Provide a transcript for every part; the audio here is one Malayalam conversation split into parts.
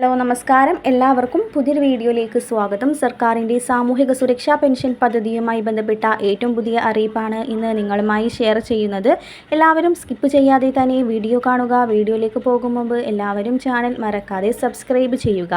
ഹലോ നമസ്കാരം. എല്ലാവർക്കും പുതിയൊരു വീഡിയോയിലേക്ക് സ്വാഗതം. സർക്കാരിന്റെ സാമൂഹിക സുരക്ഷാ പെൻഷൻ പദ്ധതിയുമായി ബന്ധപ്പെട്ട ഏറ്റവും പുതിയ അറിയിപ്പാണ് ഇന്ന് നിങ്ങളുമായി ഷെയർ ചെയ്യുന്നത്. എല്ലാവരും സ്കിപ്പ് ചെയ്യാതെ തന്നെ വീഡിയോ കാണുക. വീഡിയോയിലേക്ക് പോകും മുമ്പ് എല്ലാവരും ചാനൽ മറക്കാതെ സബ്സ്ക്രൈബ് ചെയ്യുക.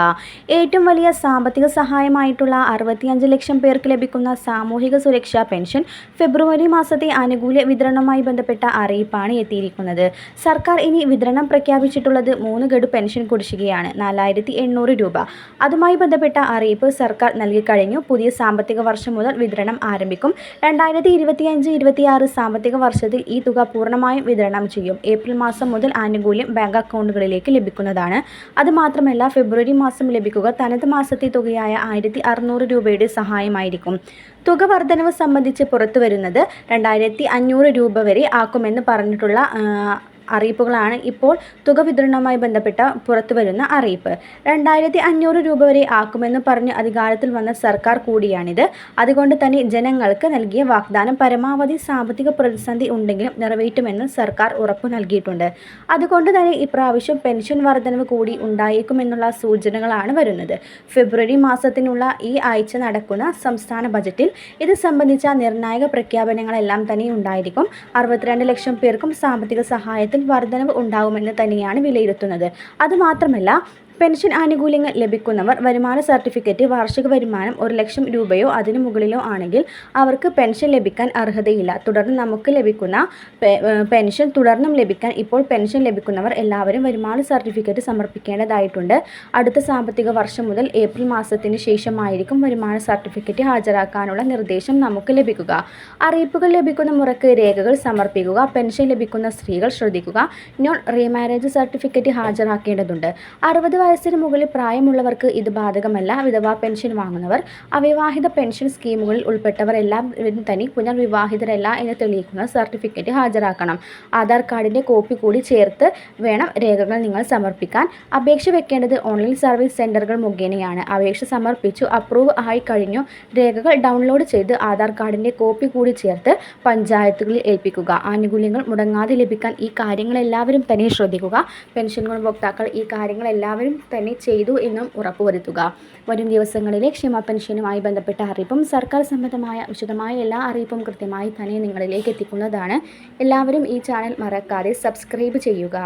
ഏറ്റവും വലിയ സാമ്പത്തിക സഹായമായിട്ടുള്ള അറുപത്തിയഞ്ച് ലക്ഷം പേർക്ക് ലഭിക്കുന്ന സാമൂഹിക സുരക്ഷാ പെൻഷൻ ഫെബ്രുവരി മാസത്തെ ആനുകൂല്യ വിതരണവുമായി ബന്ധപ്പെട്ട അറിയിപ്പാണ് എത്തിയിരിക്കുന്നത്. സർക്കാർ ഇനി വിതരണം പ്രഖ്യാപിച്ചിട്ടുള്ളത് മൂന്ന് ഗഡു പെൻഷൻ കുടിശ്ശികയാണ്. നാലായിരത്തി എണ്ണൂറ് രൂപ. അതുമായി ബന്ധപ്പെട്ട അറിയിപ്പ് സർക്കാർ നൽകിക്കഴിഞ്ഞു പുതിയ സാമ്പത്തിക വർഷം മുതൽ വിതരണം ആരംഭിക്കും. രണ്ടായിരത്തി ഇരുപത്തിയഞ്ച് ഇരുപത്തിയാറ് സാമ്പത്തിക വർഷത്തിൽ ഈ തുക പൂർണമായും വിതരണം ചെയ്യും. ഏപ്രിൽ മാസം മുതൽ ആനുകൂല്യം ബാങ്ക് അക്കൗണ്ടുകളിലേക്ക് ലഭിക്കുന്നതാണ്. അതുമാത്രമല്ല ഫെബ്രുവരി മാസം ലഭിക്കുക തനത് മാസത്തെ തുകയായ ആയിരത്തി അറുന്നൂറ് രൂപയുടെ സഹായമായിരിക്കും. തുക വർധനവ് സംബന്ധിച്ച് പുറത്തു വരുന്നത് രണ്ടായിരത്തി അഞ്ഞൂറ് രൂപ വരെ ആക്കുമെന്ന് പറഞ്ഞിട്ടുള്ള അറിയിപ്പുകളാണ് ഇപ്പോൾ തുക വിതരണവുമായി ബന്ധപ്പെട്ട പുറത്തുവരുന്ന അറിയിപ്പ്. രണ്ടായിരത്തി അഞ്ഞൂറ് രൂപ വരെ ആക്കുമെന്ന് പറഞ്ഞ് അധികാരത്തിൽ വന്ന സർക്കാർ കൂടിയാണിത്. അതുകൊണ്ട് തന്നെ ജനങ്ങൾക്ക് നൽകിയ വാഗ്ദാനം പരമാവധി സാമ്പത്തിക പ്രതിസന്ധി ഉണ്ടെങ്കിലും നിറവേറ്റുമെന്ന് സർക്കാർ ഉറപ്പു നൽകിയിട്ടുണ്ട്. അതുകൊണ്ട് തന്നെ ഇപ്രാവശ്യം പെൻഷൻ വർധനവ് കൂടി ഉണ്ടായേക്കുമെന്നുള്ള സൂചനകളാണ് വരുന്നത്. ഫെബ്രുവരി മാസത്തിനുള്ള ഈ ആഴ്ച നടക്കുന്ന സംസ്ഥാന ബജറ്റിൽ ഇത് സംബന്ധിച്ച നിർണായക പ്രഖ്യാപനങ്ങളെല്ലാം തന്നെ ഉണ്ടായിരിക്കും അറുപത്തിരണ്ട് ലക്ഷം പേർക്കും സാമ്പത്തിക സഹായത്തിൽ വർധനവ് ഉണ്ടാകുമെന്ന് തന്നെയാണ് വിലയിരുത്തുന്നത്. അതുമാത്രമല്ല പെൻഷൻ ആനുകൂല്യങ്ങൾ ലഭിക്കുന്നവർ വരുമാന സർട്ടിഫിക്കറ്റ് വാർഷിക വരുമാനം ഒരു ലക്ഷം രൂപയോ അതിനു മുകളിലോ ആണെങ്കിൽ അവർക്ക് പെൻഷൻ ലഭിക്കാൻ അർഹതയില്ല. തുടർന്ന് നമുക്ക് ലഭിക്കുന്ന പെൻഷൻ തുടർന്നും ലഭിക്കാൻ ഇപ്പോൾ പെൻഷൻ ലഭിക്കുന്നവർ എല്ലാവരും വരുമാന സർട്ടിഫിക്കറ്റ് സമർപ്പിക്കേണ്ടതായിട്ടുണ്ട്. അടുത്ത സാമ്പത്തിക വർഷം മുതൽ ഏപ്രിൽ മാസത്തിന് ശേഷമായിരിക്കും വരുമാന സർട്ടിഫിക്കറ്റ് ഹാജരാക്കാനുള്ള നിർദ്ദേശം നമുക്ക് ലഭിക്കുക. അറിയിപ്പുകൾ ലഭിക്കുന്ന മുറക്ക് രേഖകൾ സമർപ്പിക്കുക. പെൻഷൻ ലഭിക്കുന്ന സ്ത്രീകൾ ശ്രദ്ധിക്കുക. നോൺ റീമാരേജ് സർട്ടിഫിക്കറ്റ് ഹാജരാക്കേണ്ടതുണ്ട്. അറുപത് വയസ്സിന് മുകളിൽ പ്രായമുള്ളവർക്ക് ഇത് ബാധകമല്ല. വിധവാ പെൻഷൻ വാങ്ങുന്നവർ അവിവാഹിത പെൻഷൻ സ്കീമുകളിൽ ഉൾപ്പെട്ടവർ എല്ലാവരും തന്നെ പുനർവിവാഹിതരല്ല എന്ന് തെളിയിക്കുന്ന സർട്ടിഫിക്കറ്റ് ഹാജരാക്കണം. ആധാർ കാർഡിന്റെ കോപ്പി കൂടി ചേർത്ത് വേണം രേഖകൾ നിങ്ങൾ സമർപ്പിക്കാൻ. അപേക്ഷ വെക്കേണ്ടത് ഓൺലൈൻ സർവീസ് സെന്ററുകൾ മുഖേനയാണ്. അപേക്ഷ സമർപ്പിച്ചു അപ്രൂവ് ആയി കഴിഞ്ഞു. രേഖകൾ ഡൗൺലോഡ് ചെയ്ത് ആധാർ കാർഡിന്റെ കോപ്പി കൂടി ചേർത്ത് പഞ്ചായത്തുകളിൽ ഏൽപ്പിക്കുക. ആനുകൂല്യങ്ങൾ മുടങ്ങാതെ ലഭിക്കാൻ ഈ കാര്യങ്ങളെല്ലാവരും തന്നെ ശ്രദ്ധിക്കുക. പെൻഷൻ ഗുണഭോക്താക്കൾ ഈ കാര്യങ്ങളെല്ലാവരും തന്നെ ചെയ്തു എന്നും ഉറപ്പുവരുത്തുക. വരും ദിവസങ്ങളിലെ ക്ഷേമ പെൻഷനുമായി ബന്ധപ്പെട്ട അറിയിപ്പും സർക്കാർ സംബന്ധമായ വിശദമായ എല്ലാ അറിയിപ്പും കൃത്യമായി തന്നെ നിങ്ങളിലേക്ക് എത്തിക്കുന്നതാണ്. എല്ലാവരും ഈ ചാനൽ മറക്കാതെ സബ്സ്ക്രൈബ് ചെയ്യുക.